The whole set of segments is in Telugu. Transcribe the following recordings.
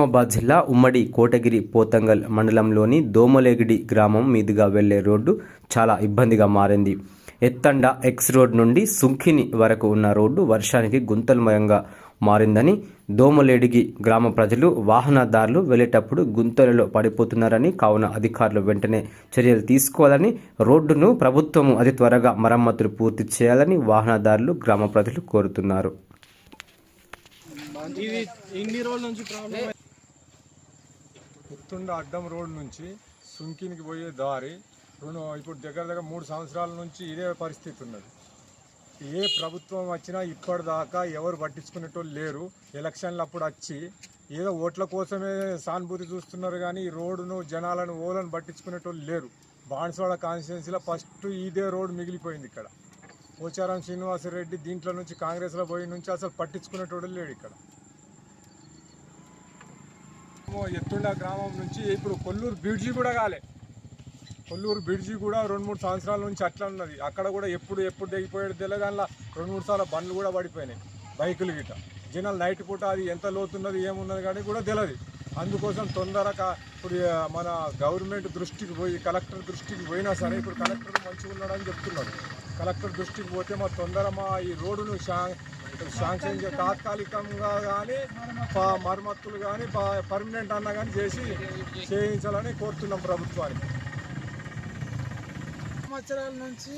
నిజామాబాద్ జిల్లా ఉమ్మడి కోటగిరి పోతంగల్ మండలంలోని దోమలేగిడి గ్రామం మీదుగా వెళ్ళే రోడ్డు చాలా ఇబ్బందిగా మారింది. ఎత్తండ ఎక్స్ రోడ్ నుండి సుంకిని వరకు ఉన్న రోడ్డు వర్షానికి గుంతలమయంగా మారిందని దోమలేడిగి గ్రామ ప్రజలు వాహనదారులు వెళ్ళేటప్పుడు గుంతలలో పడిపోతున్నారని కావున అధికారులు వెంటనే చర్యలు తీసుకోవాలని రోడ్డును ప్రభుత్వం అతి త్వరగా మరమ్మతులు పూర్తి చేయాలని వాహనదారులు గ్రామ ప్రజలు కోరుతున్నారు. ఇది ఎన్ని రోజుల నుంచి ప్రాబ్లం పుత్తుండ అడ్డం రోడ్ నుంచి సుంకినికి పోయే దారి. రెండు ఇప్పుడు దగ్గర దగ్గర మూడు సంవత్సరాల నుంచి ఇదే పరిస్థితి ఉన్నది. ఏ ప్రభుత్వం వచ్చినా ఇప్పటిదాకా ఎవరు పట్టించుకునేటోళ్ళు లేరు. ఎలక్షన్లు అప్పుడు వచ్చి ఏదో ఓట్ల కోసమే సానుభూతి చూస్తున్నారు కానీ ఈ రోడ్డును జనాలను ఓలను పట్టించుకునేటోళ్ళు లేరు. బాన్స్వాడ కాన్స్టిట్యున్సీలో ఫస్ట్ ఇదే రోడ్ మిగిలిపోయింది ఇక్కడ. పోచారం శ్రీనివాసరెడ్డి దీంట్లో నుంచి కాంగ్రెస్లో పోయి నుంచి అసలు పట్టించుకునేటోడు లేడు ఇక్కడ. ఎత్తుండ గ్రామం నుంచి ఇప్పుడు కొల్లూరు బ్రిడ్జి కూడా కాలే. కొల్లూరు బ్రిడ్జి కూడా రెండు మూడు సంవత్సరాల నుంచి అట్లా ఉన్నది. అక్కడ కూడా ఎప్పుడు ఎప్పుడు దిగిపోయేది తెలియదు దానిలో రెండు మూడు సార్లు బండ్లు కూడా పడిపోయినాయి బైకులు గిట్ట. జనాలు నైట్ పూట అది ఎంత లోతున్నది ఏమున్నది కానీ కూడా తెలియదు అందుకోసం తొందరగా ఇప్పుడు మన గవర్నమెంట్ దృష్టికి పోయి కలెక్టర్ దృష్టికి పోయినా సరే ఇప్పుడు కలెక్టర్ మంచిగా ఉన్నాడని చెప్తున్నారు. కలెక్టర్ దృష్టికి పోతే మా తొందర మా ఈ రోడ్డును శాంక్షన్ తాత్కాలికంగా కానీ మరమ్మతులు కానీ పర్మనెంట్ అన్నా కానీ చేసి చేయించాలని కోరుతున్నాం ప్రభుత్వానికి. సంవత్సరాల నుంచి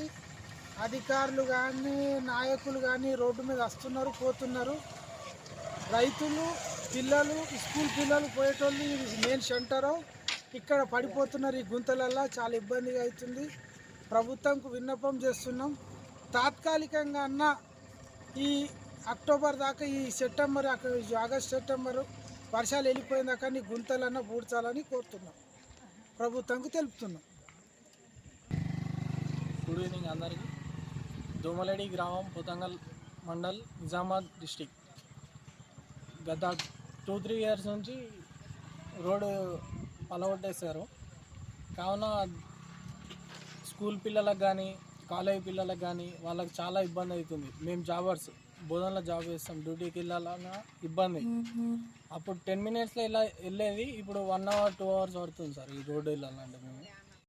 అధికారులు కానీ నాయకులు కానీ రోడ్డు మీద వస్తున్నారు పోతున్నారు. రైతులు పిల్లలు స్కూల్ పిల్లలు పోయేటోళ్ళు ఇది మెయిన్ సెంటర్. ఇక్కడ పడిపోతున్నారు ఈ గుంతలల్లో చాలా ఇబ్బందిగా అవుతుంది. ప్రభుత్వంకు విన్నపం చేస్తున్నాం. తాత్కాలికంగా అన్న ఈ అక్టోబర్ దాకా ఈ సెప్టెంబర్ అక్కడ ఆగస్ట్ సెప్టెంబర్ వర్షాలు వెళ్ళిపోయిన దాకా ఈ గుంతలన్న పూడ్చాలని కోరుతున్నాం. ప్రభుత్వంకు తెలుపుతున్నాం. గుడ్ ఈవినింగ్ అందరికీ. దోమలడి గ్రామం పోతంగల్ మండల్ నిజామాబాద్ డిస్టిక్. గత టూ త్రీ ఇయర్స్ నుంచి రోడ్డు పలగొట్టేశారు కావున స్కూల్ పిల్లలకు కానీ కాలేజ్ పిల్లలకు కానీ వాళ్ళకి చాలా ఇబ్బంది అవుతుంది. మేము జాబర్స్ బోధనలో జాబ్ చేస్తాం. డ్యూటీకి వెళ్ళాలన్నా ఇబ్బంది. అప్పుడు టెన్ మినిట్స్లో ఇలా వెళ్ళేది ఇప్పుడు వన్ అవర్ టూ అవర్స్ పడుతుంది సార్ ఈ రోడ్డు వెళ్ళాలంటే మేము.